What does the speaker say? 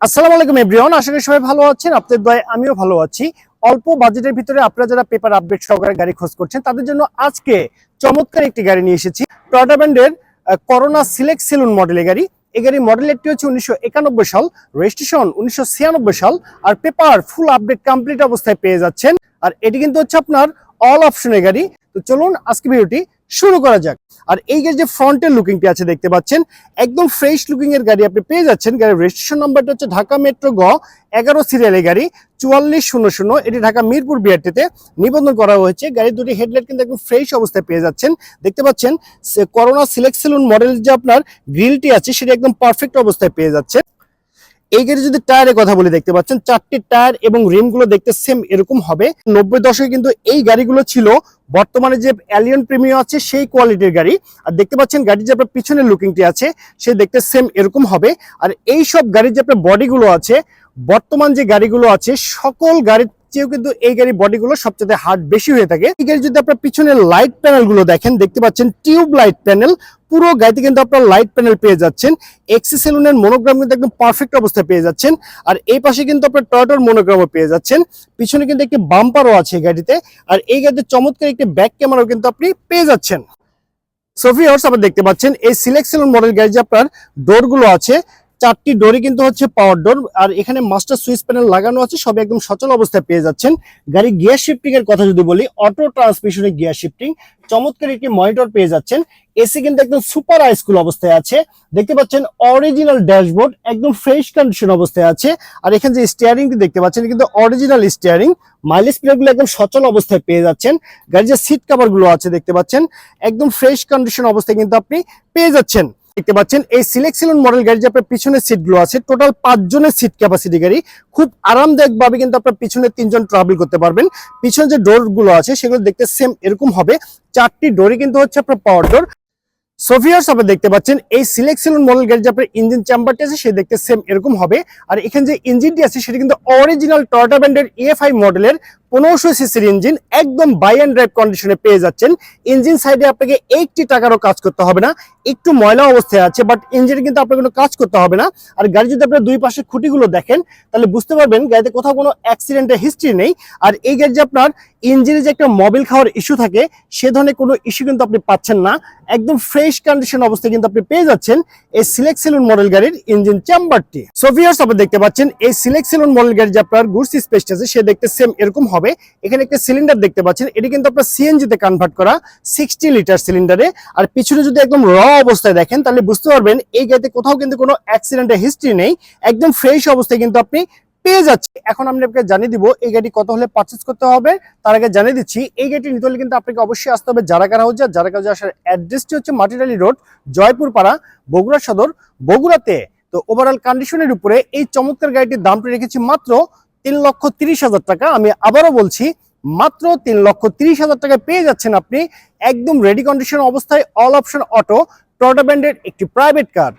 আসসালামু আলাইকুম এভরিওয়ান আশা করি সবাই ভালো আছেন, আপনাদের দয়ে আমিও ভালো আছি। অল্প বাজেটের ভিতরে আপনারা যারা পেপার আপডেট সহকারে গাড়ি খোঁজ করছেন, তাদের জন্য আজকে চমৎকার একটি গাড়ি নিয়ে এসেছি। টয়টা ব্র্যান্ডের করোনা সিলেক্ট সেলুন মডেলের গাড়ি। এই গাড়ির মডেলেরটি হচ্ছে উনিশশো একানব্বই সাল রেজিস্ট্রেশন উনিশশো ছিয়ানব্বই সাল, আর পেপার ফুল আপডেট কমপ্লিট অবস্থায় পেয়ে যাচ্ছেন। আর এটি কিন্তু হচ্ছে আপনার অল অপশনের গাড়ি। তো চলুন আজকে ভিডিওটি শুরু করা যাক। আর এই গাড়ির যে ফ্রন্টের লুকিংটি আছে দেখতে পাচ্ছেন, একদম ফ্রেশ লুকিং এর গাড়ি আপনি পেয়ে যাচ্ছেন। গাড়ির রেজিস্ট্রেশন নাম্বারটা হচ্ছে ঢাকা মেট্রো গ, এগারো সিরিয়ালের গাড়ি, চুয়াল্লিশ শূন্য শূন্য। এটি ঢাকা মিরপুর বিআরটিতে নিবন্ধন করা হয়েছে। গাড়ির দুটি হেডলাইট কিন্তু একদম ফ্রেশ অবস্থায় পেয়ে যাচ্ছেন। দেখতে পাচ্ছেন করোনা সিলেক্ট সেলুন মডেল যে আপনার গ্রিলটি আছে, সেটি একদম পারফেক্ট অবস্থায় পেয়ে যাচ্ছে। এই গাড়ি যদি টায়ারের কথা বলে, দেখতে পাচ্ছেন চারটি টায়ার এবং রিমগুলো দেখতে সেম এরকম হবে। নব্বই দশকে কিন্তু এই গাড়িগুলো ছিল, বর্তমানে যে অ্যালিয়ন প্রিমিয়াম আছে, সেই কোয়ালিটির গাড়ি। আর দেখতে পাচ্ছেন গাড়ির যে আপনার পিছনের লুকিংটি আছে, সে দেখতে সেম এরকম হবে। আর এই সব গাড়ির যে আপনার বডিগুলো আছে, বর্তমান যে গাড়িগুলো আছে, সকল গাড়ির চেয়েও কিন্তু এই গাড়ির বডিগুলো সবচেয়ে হার্ড বেশি হয়ে থাকে। এই গাড়ি যদি আপনার পিছনের লাইট প্যানেলগুলো দেখেন, দেখতে পাচ্ছেন টিউব লাইট প্যানেল পুরো গাড়িতে কিন্তু আপনার লাইট প্যানেল পেয়ে যাচ্ছেন। এক্সি সেলুনের মনোগ্রাম কিন্তু একদম পারফেক্ট অবস্থায় পেয়ে যাচ্ছেন। আর এই পাশে কিন্তু আপনার টয়টার মনোগ্রামও পেয়ে যাচ্ছেন। পিছনে কিন্তু একটি বাম্পারও আছে গাড়িতে। আর এই গাড়িতে চমৎকার একটি ব্যাক ক্যামেরাও কিন্তু আপনি পেয়ে যাচ্ছেন। সোফিয়েওর্স আপনার দেখতে পাচ্ছেন, এই সিলেক্ট সেলুন মডেল গাড়ি যে আপনার ডোরগুলো আছে চারটি ডোরই কিন্তু হচ্ছে পাওয়ার ডোর আর এখানে মাস্টার সুইচ প্যানেল লাগানো আছে সব একদম সচল অবস্থায় পেয়ে যাচ্ছেন। গাড়ি গিয়ার শিফটিং এর কথা যদি বলি অটো ট্রান্সমিশনের গিয়ার শিফটিং চমৎকার একটি মনিটর পেয়ে যাচ্ছেন। এসি কিন্তু একদম সুপার হাইস্কুল অবস্থায় আছে। দেখতে পাচ্ছেন অরিজিনাল ড্যাশবোর্ড একদম ফ্রেশ কন্ডিশন অবস্থায় আছে। আর এখানে যে স্টিয়ারিংটি দেখতে পাচ্ছেন কিন্তু অরিজিনাল স্টিয়ারিং মাইলেজগুলো একদম সচল অবস্থায় পেয়ে যাচ্ছেন। গাড়ির যে সিট কভারগুলো আছে, দেখতে পাচ্ছেন, একদম ফ্রেশ কন্ডিশন অবস্থায় কিন্তু আপনি পেয়ে যাচ্ছেন। দেখতে পাচ্ছেন, এই সিলেক্ট সেলুন মডেল গাড়ি যে আপনার পিছনের সিটগুলো আছে টোটাল পাঁচজনের সিট ক্যাপাসিটি গাড়ি। খুব আরামদায়ক ভাবে কিন্তু আপনার পিছনে তিনজন ট্রাভেল করতে পারবেন। পিছনে যে ডোরগুলো আছে, সেগুলো দেখতে সেম এরকম হবে। চারটি ডোরই কিন্তু হচ্ছে আপনার পাওয়ার ডোর সোফিয়ার্স আপনি দেখতে পাচ্ছেন, এই সিলেক্ট সেলুন মডেল গাড়ি যে আপনার ইঞ্জিন চেম্বারটি আছে, সে দেখতে সেম এরকম হবে। আর এখানে যে ইঞ্জিনটি আছে, সেটা কিন্তু অরিজিনাল টয়টা ব্র্যান্ডের ইএফআই মডেলের পনেরোশো সিসির ইঞ্জিন একদম বাই অ্যান্ড ড্রাইভ কন্ডিশনে পেয়ে যাচ্ছেন। ইঞ্জিন সাইডে আপনাকে একটি টাকারও কাজ করতে হবে না। একটু ময়লা অবস্থায় আছে বাট ইঞ্জিনে কিন্তু আপনার কোনো কাজ করতে হবে না। আর গাড়ি যদি আপনার দুই পাশে খুঁটিগুলো দেখেন, তাহলে বুঝতে পারবেন গাড়িতে কোথাও কোনো অ্যাক্সিডেন্টের হিস্ট্রি নেই। আর এই গাড়ি যে আপনার ইঞ্জিনে যে একটা মোবিল খাওয়ার ইস্যু থাকে, সে ধরনের কোনো ইস্যু কিন্তু আপনি পাচ্ছেন না। একদম ফ্রেশ কন্ডিশন অবস্থায় কিন্তু আপনি পেয়ে যাচ্ছেন এই সিলেক্ট সেলুন মডেল গাড়ির ইঞ্জিন চেম্বারটি সোভিয়ার্স আপনি দেখতে পাচ্ছেন এই সিলেক্ট সেলুন মডেল গাড়ি যে আপনার গুডস স্পেস আছে, সে দেখতে সেম এরকম হবে। এখানে একটা সিলিন্ডার দেখতে পাচ্ছেন। এটি কিন্তু আপনার সিএনজি তে কনভার্ট করা সিক্সটি লিটার সিলিন্ডারে আর পিছনে যদি একদম র অবস্থায় দেখেন, তাহলে বুঝতে পারবেন এই গাড়িতে কোথাও কিন্তু কোনো অ্যাক্সিডেন্টের হিস্ট্রি নেই। একদম ফ্রেশ অবস্থায় কিন্তু আপনি পেয়ে যাচ্ছে এখন আমি আপনাকে জানিয়ে দিব, এই গাড়ি কত হলে পারচেস করতে হবে? তার আগে জানিয়ে দিচ্ছি, এই গাড়িটি নিতে হলে কিন্তু আপনাকে অবশ্যই আসতে হবে জারাকার হাউস জারাকার হাউস আসার অ্যাড্রেসটি হচ্ছে মাটিরালি রোড জয়পুর পাড়া বগুড়া সদর, বগুড়াতে। তো ওভারঅল কন্ডিশনের উপরে এই চমৎকার গাড়িটির দামটা রেখেছি মাত্র তিন লক্ষ তিরিশ হাজার টাকা। আমি আবারও বলছি, মাত্র তিন লক্ষ তিরিশ হাজার টাকা পেয়ে যাচ্ছেন আপনি একদম রেডি কন্ডিশন অবস্থায় অল অপশন অটো টয়টা ব্র্যান্ডের একটি প্রাইভেট কার